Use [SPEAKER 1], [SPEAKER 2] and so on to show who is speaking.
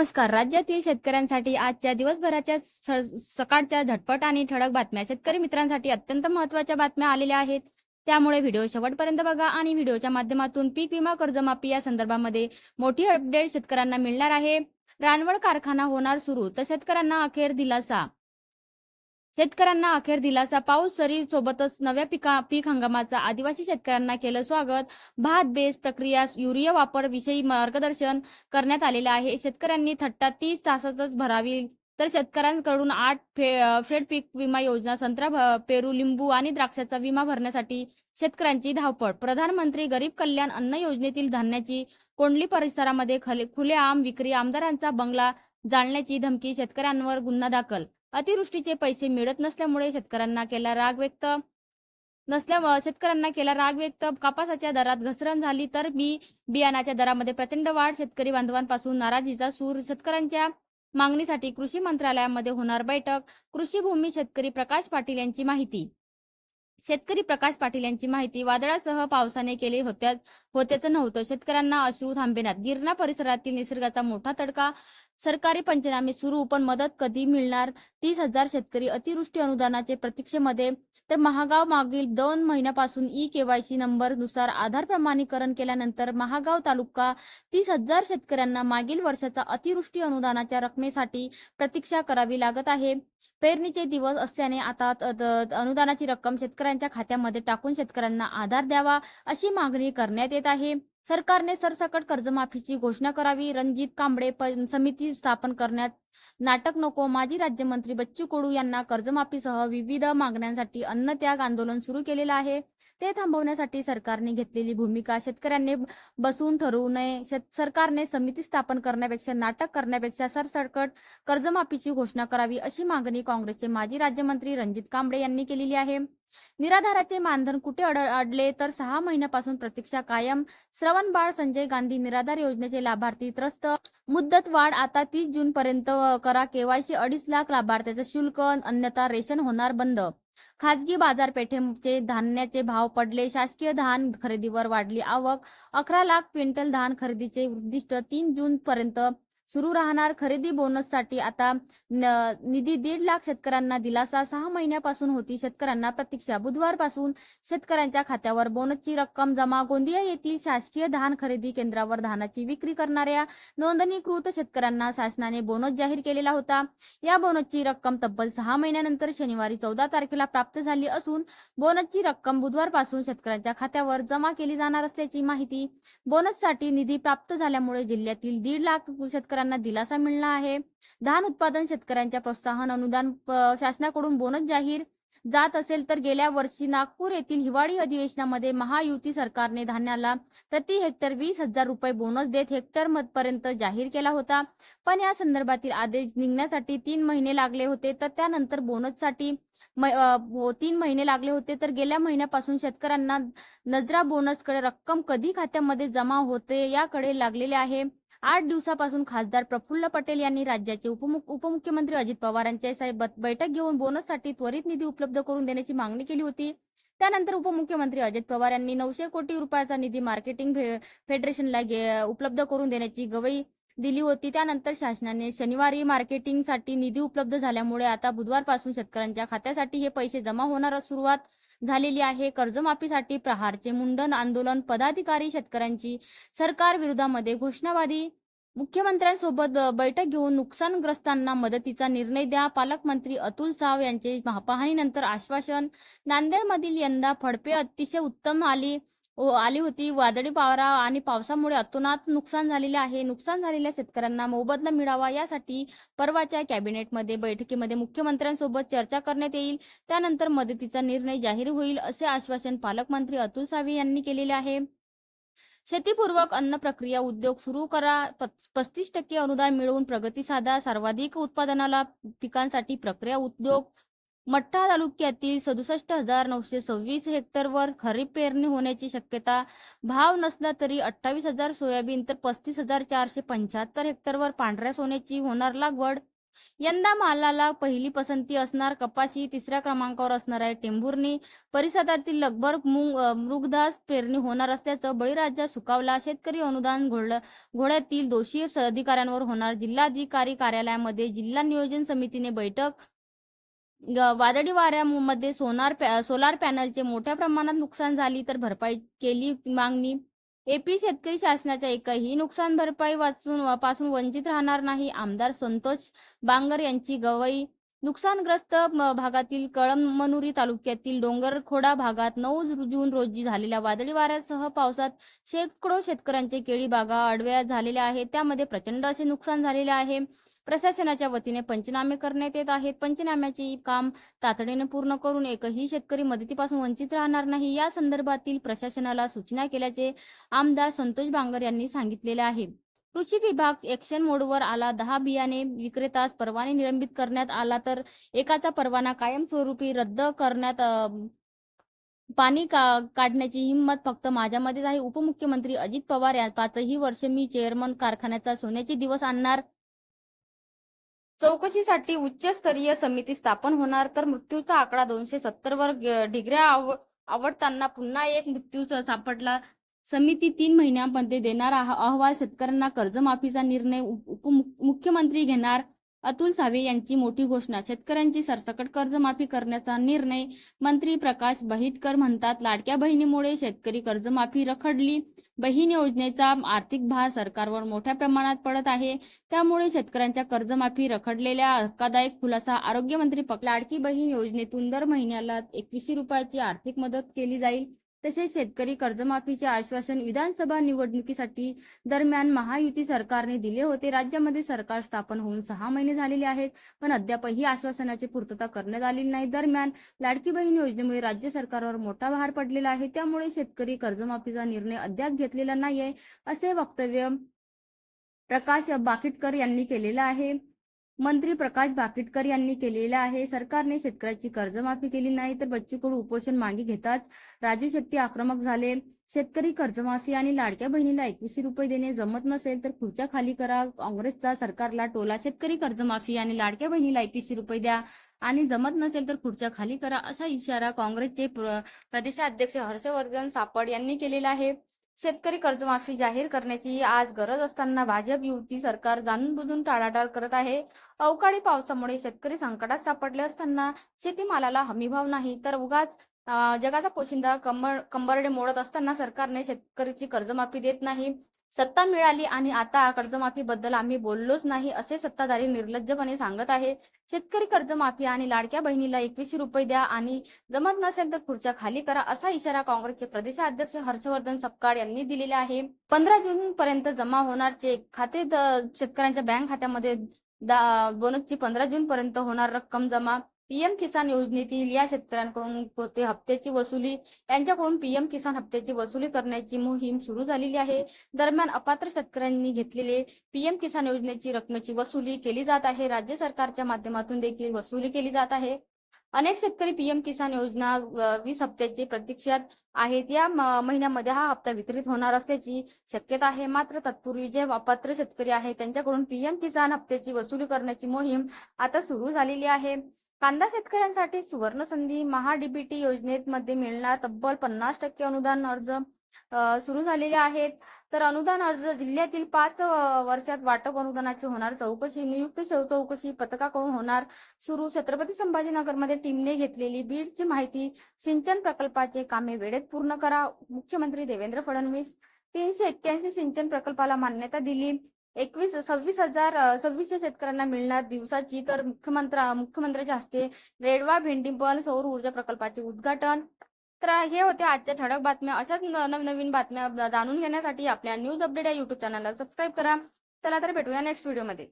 [SPEAKER 1] नमस्कार. राज्यातील शेतकऱ्यांसाठी आजच्या दिवसभराच्या स- सकाळच्या झटपट आणि ठळक बातम्या शेतकरी मित्रांसाठी अत्यंत महत्त्वाच्या बातम्या आलेल्या आहेत. त्यामुळे व्हिडिओ शेवटपर्यंत बघा आणि व्हिडिओच्या माध्यमातून पीक विमा कर्जमाफी या संदर्भामध्ये मोठी अपडेट शेतकऱ्यांना मिळणार आहे. रानवड कारखाना होणार सुरू तर शेतकऱ्यांना अखेर दिलासा. शेतकऱ्यांना अखेर दिलासा. पाऊस सरी सोबतच नव्या पिका पीक हंगामाचा आदिवासी शेतकऱ्यांना केलं स्वागत. भात बेस प्रक्रिया युरिया वापर विषयी मार्गदर्शन करण्यात आलेलं आहे. शेतकऱ्यांनी थट्टा तीस तासातच भरावी. तर शेतकऱ्यांकडून आठ फे फेड पीक विमा योजना संत्रा पेरू लिंबू आणि द्राक्षाचा विमा भरण्यासाठी शेतकऱ्यांची धावपळ. प्रधानमंत्री गरीब कल्याण अन्न योजनेतील धान्याची कोंडली परिसरामध्ये खले खुलेआम विक्री आमदारांचा बंगला जाळण्याची धमकी शेतकऱ्यांवर गुन्हा दाखल अतिवृष्टीचे पैसे मिळत नसल्यामुळे शेतकऱ्यांना केला राग व्यक्त. नसल्या शेतकऱ्यांना केला राग व्यक्त. कापासाच्या दरात घसरण झाली तर बी बियाणाच्या दरामध्ये प्रचंड वाढ. शेतकरी बांधवांपासून नाराजीचा सूर. शेतकऱ्यांच्या मागणीसाठी कृषी मंत्रालयामध्ये होणार बैठक. कृषी भूमी शेतकरी प्रकाश पाटील यांची माहिती. शेतकरी प्रकाश पाटील यांची माहिती वादळासह पावसाने केले होत्या होत्याचं नव्हतं. शेतकऱ्यांना अश्रू थांबेनात. गिरणा परिसरातील निसर्गाचा मोठा तडका. सरकारी पंचनामे सुरू पण मदत कधी मिळणार? तीस हजार शेतकरी अतिवृष्टी अनुदानाचे प्रतीक्षेमध्ये. तर महागाव मागील दोन महिन्यापासून ई केवायसी नंबरनुसार आधार प्रमाणीकरण केल्यानंतर महागाव तालुका तीस हजार शेतकऱ्यांना मागील वर्षाचा अतिवृष्टी अनुदानाच्या रकमेसाठी प्रतीक्षा करावी लागत आहे. पेरणीचे दिवस असल्याने आता अनुदानाची रक्कम शेतकऱ्यांच्या खात्यामध्ये टाकून शेतकऱ्यांना आधार द्यावा अशी मागणी करण्यात येत आहे. सरकारने सरसकट कर्जमाफीची घोषणा करावी. रणजित कांबळे प- समिती स्थापन करण्यात नाटक नको. माजी राज्यमंत्री बच्चू कडू यांना कर्जमाफीसह विविध मागण्यांसाठी अन्नत्याग आंदोलन सुरू केलेलं आहे. ते थांबवण्यासाठी सरकारने घेतलेली भूमिका शेतकऱ्यांनी बसून ठरवू नये. शेत- सरकारने समिती स्थापन करण्यापेक्षा नाटक करण्यापेक्षा सरसकट कर्जमाफीची घोषणा करावी अशी मागणी काँग्रेसचे माजी राज्यमंत्री रणजित कांबळे यांनी केलेली आहे. निराधाराचे मानधन कुठे अड अडले तर सहा महिन्यापासून प्रतीक्षा कायम. श्रवण बाळ संजय गांधी निराधार योजनेचे लाभार्थी त्रस्त. मुदत वाढ आता तीस जून पर्यंत करा. केवायसी अडीच लाख लाभार्थ्याचं शुल्क अन्यथा रेशन होणार बंद. खाजगी बाजारपेठेचे धान्याचे भाव पडले. शासकीय धान खरेदीवर वाढली आवक. अकरा लाख क्विंटल धान खरेदीचे उद्दिष्ट तीन जून पर्यंत सुरू राहणार खरेदी बोनससाठी आता निधी दीड लाख शेतकऱ्यांना दिलासा सहा महिन्यापासून होती. शेतकऱ्यांना प्रतीक्षा. बुधवारपासून शेतकऱ्यांच्या खात्यावर बोनसची रक्कम जमा. गोंदिया येथील शासकीय धान खरेदी केंद्रावर धानाची विक्री करणाऱ्या नोंदणीकृत शेतकऱ्यांना शासनाने बोनस जाहीर केलेला होता. या बोनसची रक्कम तब्बल सहा महिन्यानंतर शनिवारी चौदा तारखेला प्राप्त झाली असून बोनसची रक्कम बुधवारपासून शेतकऱ्यांच्या खात्यावर जमा केली जाणार असल्याची माहिती. बोनससाठी निधी प्राप्त झाल्यामुळे जिल्ह्यातील दीड लाख शेतकऱ्यांना दिलासा मिळणार आहे. धान उत्पादन शेतकऱ्यांच्या प्रोत्साहन अनुदान शासनाकडून बोनस जाहीर. जात असेल तर गेल्या वर्षी नागपूर येथील हिवाळी अधिवेशनामध्ये महायुती सरकारने धान्याला प्रति हेक्टर वीस हजार रुपये बोनस देत हेक्टर पर्यंत जाहीर केला होता. पण या संदर्भातील आदेश निघण्यासाठी तीन महिने लागले होते. तर त्यानंतर बोनससाठी हो, तीन महिने लागले होते. तर गेल्या महिन्यापासून शेतकऱ्यांना नजरा बोनसकडे रक्कम कधी खात्यामध्ये जमा होते याकडे लागलेले आहे. आठ दिवसापासून खासदार प्रफुल्ल पटेल यांनी राज्याचे उपमुख उपमुख्यमंत्री अजित पवार यांच्या बैठक घेऊन बोनससाठी त्वरित निधी उपलब्ध करून देण्याची मागणी केली होती. त्यानंतर उपमुख्यमंत्री अजित पवार यांनी नऊशे कोटी रुपयाचा निधी मार्केटिंग फेडरेशनला उपलब्ध करून देण्याची गवई दिली होती. त्यानंतर शासनाने शनिवारी मार्केटिंगसाठी निधी उपलब्ध झाल्यामुळे आता बुधवारपासून शेतकऱ्यांच्या खात्यासाठी हे पैसे जमा होणार सुरुवात झालेली आहे. कर्जमाफीसाठी प्रहारचे मुंडन आंदोलन पदाधिकारी शेतकऱ्यांची सरकार विरोधामध्ये घोषणाबाजी. मुख्यमंत्र्यांसोबत बैठक घेऊन नुकसानग्रस्तांना मदतीचा निर्णय द्या. पालकमंत्री अतुल साव यांचे महापाहणीनंतर आश्वासन. नांदेडमधील यंदा फडपे अतिशय उत्तम आली. ओ- आली होती. वादळी पावरा आणि पावसामुळे अतोनात नुकसान झालेले आहे. नुकसान झालेल्या शेतकऱ्यांना मोबदला मिळावा यासाठी परवाच्या कॅबिनेटमध्ये बैठकीमध्ये मुख्यमंत्र्यांसोबत चर्चा करण्यात येईल. त्यानंतर मदतीचा निर्णय जाहीर होईल असे आश्वासन पालकमंत्री अतुल सावे यांनी केलेले आहे. शेतीपूर्वक अन्न प्रक्रिया उद्योग सुरू करा. पस्तीस टक्के अनुदान मिळवून प्रगती साधा. सर्वाधिक उत्पादनाला पिकांसाठी प्रक्रिया उद्योग मठ्ठा तालुक्यातील सदुसष्ट हजार नऊशे सव्वीस हेक्टरवर खरीप पेरणी होण्याची शक्यता भाव नसला तरी अठ्ठावीस हजार सोयाबीन तर पस्तीस हजार चारशे पंच्याहत्तर हेक्टरवर पांढऱ्या सोन्याची होणार लागवड. यंदा मालाला पहिली पसंती असणार कपाशी तिसऱ्या क्रमांकावर असणार आहे टेंभुर्णी. परिसरातील लगभग मृगदास पेरणी होणार असल्याचं बळीराजा सुकावला. शेतकरी अनुदान घोड घोड्यातील दोषी अधिकाऱ्यांवर होणार जिल्हाधिकारी कार्यालयामध्ये जिल्हा नियोजन समितीने बैठक. वादळी वाऱ्यामध्ये सोनार पॅ- सोलार पॅनलचे मोठ्या प्रमाणात नुकसान झाली तर भरपाई केली मागणी. एपी शेतकरी शासनाच्या एकही नुकसान भरपाई वाचून पासून वंचित राहणार नाही आमदार संतोष बांगर यांची गवई. नुकसानग्रस्त भागातील कळमनुरी तालुक्यातील डोंगरखोडा भागात नऊ जून रोजी झालेल्या वादळी वाऱ्यासह पावसात शेकडो शेतकऱ्यांचे केळी बागा अडव्या झालेल्या आहेत. त्यामध्ये प्रचंड असे नुकसान झालेले आहे. प्रशासनाच्या वतीने पंचनामे करण्यात येत आहेत. पंचनाम्याचे काम तातडीने पूर्ण करून एकही शेतकरी मदतीपासून वंचित राहणार नाही. या संदर्भातील प्रशासनाला सूचना केल्याचे आमदार संतोष बांगर यांनी सांगितलेले आहे. कृषी विभाग एक्शन मोडवर आला. दहा बियाणे विक्रेतास परवाने निलंबित करण्यात आला तर एकाचा परवाना कायमस्वरूपी रद्द करण्यात पाणी का काढण्याची हिंमत फक्त माझ्यामध्येच आहे. उपमुख्यमंत्री अजित पवार या पाचही वर्ष मी चेअरमन कारखान्याचा सोन्याचे दिवस आणणार चौकशीसाठी उच्चस्तरीय समिती स्थापन होणार तर मृत्यूचा आकडा दोनशे सत्तर वर डिग्र्या आव आवडताना पुन्हा एक मृत्यूचा सापडला. समिती तीन महिन्यांमध्ये देणार अहवाल शेतकऱ्यांना कर्जमाफीचा निर्णय उपमुख्यमंत्री घेणार. अतुल सावे यांची मोठी घोषणा शेतकऱ्यांची सरसकट कर्जमाफी करण्याचा निर्णय मंत्री प्रकाश बहिटकर म्हणतात. लाडक्या बहिणीमुळे शेतकरी कर्जमाफी रखडली. बहीण योजनेचा आर्थिक भार सरकारवर मोठ्या प्रमाणात पडत आहे. त्यामुळे शेतकऱ्यांच्या कर्जमाफी रखडलेल्या धक्कादायक खुलासा आरोग्यमंत्री लाडकी बहीण योजनेतून दर महिन्याला एकवीसशे रुपयाची आर्थिक मदत केली जाईल. तसेच शेतकरी कर्जमाफीचे आश्वासन विधानसभा निवडणुकीसाठी दरम्यान महायुती सरकारने दिले होते. राज्यामध्ये सरकार स्थापन होऊन सहा महिने झालेले आहेत पण अद्यापही आश्वासनाची पूर्तता करण्यात आलेली नाही. दरम्यान लाडकी बहीण योजनेमुळे राज्य सरकारवर मोठा भार पडलेला आहे. त्यामुळे शेतकरी कर्जमाफीचा निर्णय अद्याप घेतलेला नाहीये असे वक्तव्य प्रकाश बाकिटकर यांनी केलेलं आहे. मंत्री प्रकाश बाकिटकर यांनी केलेलं आहे. सरकारने शेतकऱ्याची कर्जमाफी केली नाही तर बच्चू कडू उपोषण मागे घेताच राजू शेट्टी आक्रमक झाले. शेतकरी कर्जमाफी आणि लाडक्या बहिणीला एकवीसशे रुपये देणे जमत नसेल तर खुर्च्या खाली करा. काँग्रेसचा सरकारला टोला. शेतकरी कर्जमाफी आणि लाडक्या बहिणीला एकवीसशे रुपये द्या. आणि जमत नसेल तर खुर्च्या खाली करा असा इशारा काँग्रेसचे प्र- प्रदेशाध्यक्ष हर्षवर्धन सापड यांनी केलेला आहे. शेतकरी कर्जमाफी जाहीर करण्याची आज गरज असताना भाजप युती सरकार जाणून बुजून टाळाटाळ करत आहे. अवकाळी पावसामुळे शेतकरी संकटात सापडले असताना शेतीमालाला हमीभाव नाही तर उगाच जगाचा पोशिंदा कंबर कंबरडे मोडत असताना सरकारने शेतकरीची कर्जमाफी देत नाही. सत्ता मिळाली आणि आता कर्जमाफी बद्दल आम्ही बोललोच नाही असे सत्ताधारी निर्लज्जपणे सांगत आहे शेतकरी कर्जमाफी आणि लाडक्या बहिणीला एकवीसशे रुपये द्या आणि जमत नसेल तर खुर्च्या खाली करा असा इशारा काँग्रेसचे प्रदेशाध्यक्ष हर्षवर्धन सपकाळ यांनी दिलेला आहे. पंधरा जून पर्यंत जमा होणार चेक खाते शेतकऱ्यांच्या बँक खात्यामध्ये दा- बोनसची पंधरा जून पर्यंत होणार रक्कम जमा. पीएम किसान योजनेतील या शेतकऱ्यांकडून होते हप्त्याची वसुली. यांच्याकडून पीएम किसान हप्त्याची वसुली करण्याची मोहीम सुरू झालेली आहे. दरम्यान अपात्र शेतकऱ्यांनी घेतलेले पीएम किसान योजनेची रकमेची वसुली केली जात आहे. राज्य सरकारच्या माध्यमातून देखील वसुली केली जात आहे. अनेक शेतकरी पीएम किसान योजना वीस हप्त्याची प्रतीक्षात आहेत. या महिन्यामध्ये हा हप्ता वितरित होणार असल्याची शक्यता आहे. मात्र तत्पूर्वी जे अपात्र शेतकरी आहेत त्यांच्याकडून पीएम किसान हप्त्याची वसुली करण्याची मोहीम आता सुरू झालेली आहे. कांदा शेतकऱ्यांसाठी सुवर्ण संधी महाडीबीटी योजनेत मध्ये मिळणार तब्बल पन्नास टक्के अनुदान अर्ज सुरू झालेले आहेत. तर अनुदान अर्ज जिल्ह्यातील पाच वर्षात वाटप अनुदानाची होणार. चौकशी नियुक्त चौकशी पथकाकडून होणार. सुरू छत्रपती संभाजीनगरमध्ये टीमने घेतलेली बीडची माहिती सिंचन प्रकल्पाचे कामे वेळेत पूर्ण करा. मुख्यमंत्री देवेंद्र फडणवीस तीनशे एक्क्याऐंशी सिंचन प्रकल्पाला मान्यता दिली. एकवीस सव्वीस हजार सव्वीसशे शेतकऱ्यांना मिळणार दिवसाची. तर मुख्यमंत्र्या मुख्यमंत्र्यांच्या हस्ते रेडवा भेंडीबल सौर ऊर्जा प्रकल्पाचे उद्घाटन. तर हे होते आजच्या ठळक बातम्या. अशाच नवनवीन बातम्या जाणून घेण्यासाठी आपल्या न्यूज अपडेट या युट्यूब चॅनलला सबस्क्राईब करा. चला तर भेटूया नेक्स्ट व्हिडिओमध्ये